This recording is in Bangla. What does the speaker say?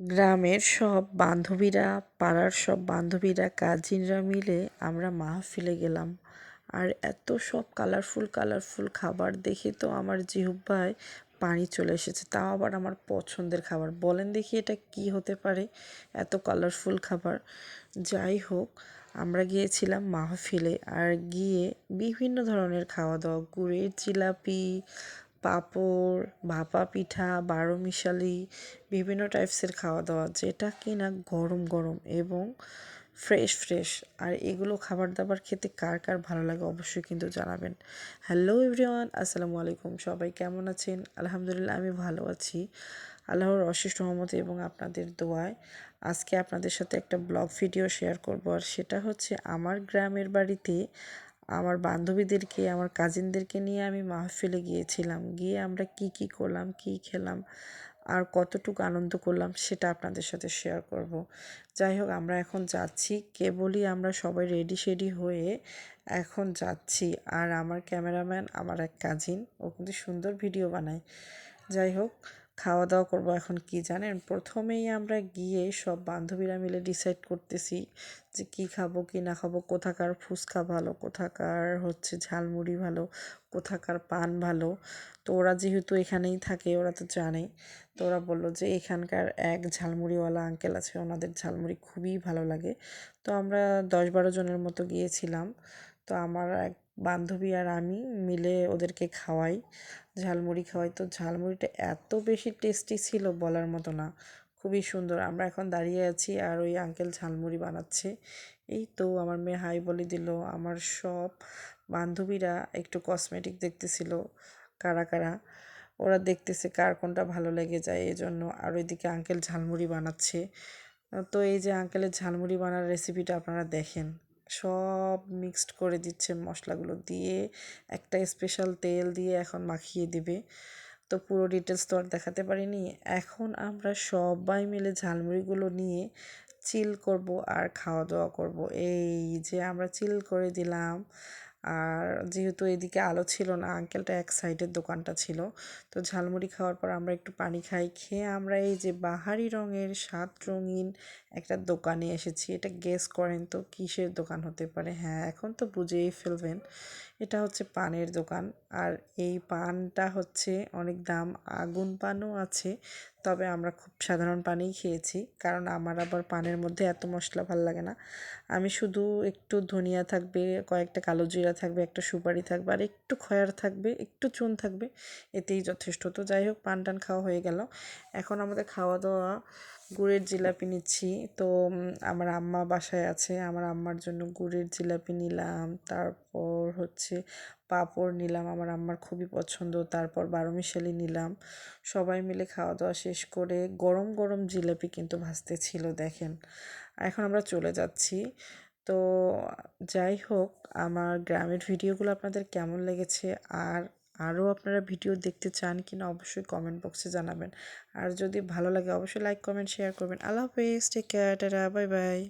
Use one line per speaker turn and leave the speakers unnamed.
গ্রামের সব বান্ধবীরা, পাড়ার সব বান্ধবীরা কাজিনরা মিলে আমরা মাহফিলে গেলাম। আর এত সব কালারফুল কালারফুল খাবার দেখে তো আমার জিহ্বায় পানি চলে এসেছে। তাও আবার আমার পছন্দের খাবার। বলেন দেখি এটা কি হতে পারে, এত কালারফুল খাবার। যাই হোক, আমরা গিয়েছিলাম মাহফিলে। আর গিয়ে বিভিন্ন ধরনের খাওয়া দাওয়া গুড়ের জিলাপি পাঁপড়, ভাপা পিঠা বারো মিশালি বিভিন্ন টাইপসের খাওয়া দাওয়া যেটা কিনা গরম গরম এবং ফ্রেশ ফ্রেশ আর এগুলো খাবার দাবার খেতে কার কার ভালো লাগে অবশ্যই কিন্তু জানাবেন। হ্যালো এভরিওয়ান আসসালামু আলাইকুম। সবাই কেমন আছেন? আলহামদুলিল্লাহ, আমি ভালো আছি। আল্লাহর অশেষ রহমতে এবং আপনাদের দোয়ায় আজকে আপনাদের সাথে একটা ব্লগ ভিডিও শেয়ার করব। আর সেটা হচ্ছে, আমার গ্রামের বাড়িতে আমার বান্ধবীদেরকে, আমার কাজিনদেরকে নিয়ে আমি মাহফিলে গিয়েছিলাম। গিয়ে আমরা কি কি করলাম, কি খেলাম, আর কতটুকু আনন্দ করলাম সেটা আপনাদের সাথে শেয়ার করব। যাই হোক, আমরা এখন যাচ্ছি। কেবলই আমরা সবাই রেডি শেডি হয়ে এখন যাচ্ছি। আর আমার ক্যামেরাম্যান আমার এক কাজিন ও কিন্তু সুন্দর ভিডিও বানায়। যাই হোক খাওয়া দাওয়া করব এখন কি জানেন? প্রথমেই আমরা গিয়ে সব বান্ধবীরা মিলে ডিসাইড করতেছি যে কি খাব, কি না খাব, কোথাকার ফুচকা ভালো, কোথাকার হচ্ছে ঝালমুড়ি ভালো, কোথাকার পান ভালো। তো ওরা যেহেতু এখানেই থাকে, ওরা তো জানে। তো ওরা বলল যে এখানকার এক ঝালমুড়িওয়ালা আঙ্কেল আছে, ওনাদের ঝালমুড়ি খুবই ভালো লাগে। তো আমরা দশ বারো জনের মতো গিয়েছিলাম। তো আমার এক বান্ধবী আর আমি মিলে ওদেরকে খাওয়াই, ঝালমুড়ি খাওয়াই। তো ঝালমুড়িটা এত বেশি টেস্টি ছিল বলার মতো না, খুবই সুন্দর। আমরা এখন দাঁড়িয়ে আছি আর ওই আঙ্কেল ঝালমুড়ি বানাচ্ছে। এই তো আমার মেয়ে হাই বলে দিল। আমার সব বান্ধবীরা একটু কসমেটিক দেখতেছিল, কারা কারা? ওরা দেখতেছে কার কোনটা ভালো লেগে যায় এই জন্য আর ওইদিকে আঙ্কেল ঝালমুড়ি বানাচ্ছে। তো এই যে আঙ্কেলের ঝালমুড়ি বানার রেসিপিটা আপনারা দেখেন। সব মিক্সড করে দিচ্ছে মশলাগুলো দিয়ে, একটা স্পেশাল তেল দিয়ে এখন মাখিয়ে দিবে। তো পুরো ডিটেলস তো আর দেখাতে পারিনি। এখন আমরা সবাই মিলে ঝালমুড়িগুলো নিয়ে চিল করব আর খাওয়া দাওয়া করব। এই যে আমরা চিল করে দিলাম। আর যেহেতু এদিকে আলো ছিল না আঙ্কেলটা এক সাইডের দোকানটা ছিল। তো ঝালমুড়ি খাওয়ার পর আমরা একটু পানি খাই, খেয়ে আমরা এই যে বাহারি রঙের সাত রঙিন একটা দোকানে এসেছি। এটা গেস করেন তো কিসের দোকান হতে পারে? হ্যাঁ এখন তো বুঝেই ফেলবেন। এটা হচ্ছে পানের দোকান। আর এই পানটা হচ্ছে অনেক দাম, আগুন পানও আছে। তবে আমরা খুব সাধারণ পানিই খেয়েছি, কারণ আমার আবার পানের মধ্যে এত মশলা ভালো লাগে না। আমি শুধু একটু ধনিয়া থাকবে, কয়েকটা কালো জিরা থাকবে, একটা সুপারি থাকবে, আর একটু খয়ার থাকবে, একটু চুন থাকবে, এতেই যথেষ্ট। তো যাই হোক পান টান খাওয়া হয়ে গেল। এখন আমাদের খাওয়া দাওয়া গুড়ের জিলাপি নিচ্ছি। তো আমার আম্মা বাসায় আছে। আমার আম্মার জন্য গুড়ের জিলাপি নিলাম। তারপর হচ্ছে পাঁপড় নিলাম। আমার আম্মার খুবই পছন্দ। তারপর বারো মিশালি নিলাম। সবাই মিলে খাওয়া দাওয়া শেষ করে গরম গরম জিলাপি কিন্তু ভাজতে ছিল দেখেন। এখন আমরা চলে যাচ্ছি। তো, যাই হোক, আমার গ্রামের ভিডিওগুলো আপনাদের কেমন লেগেছে? আর আরও আপনারা ভিডিও দেখতে চান কি না অবশ্যই কমেন্ট বক্সে জানাবেন। আর যদি ভালো লাগে, অবশ্যই লাইক কমেন্ট শেয়ার করবেন। আল্লাহ হাফেজ take care tata bye bye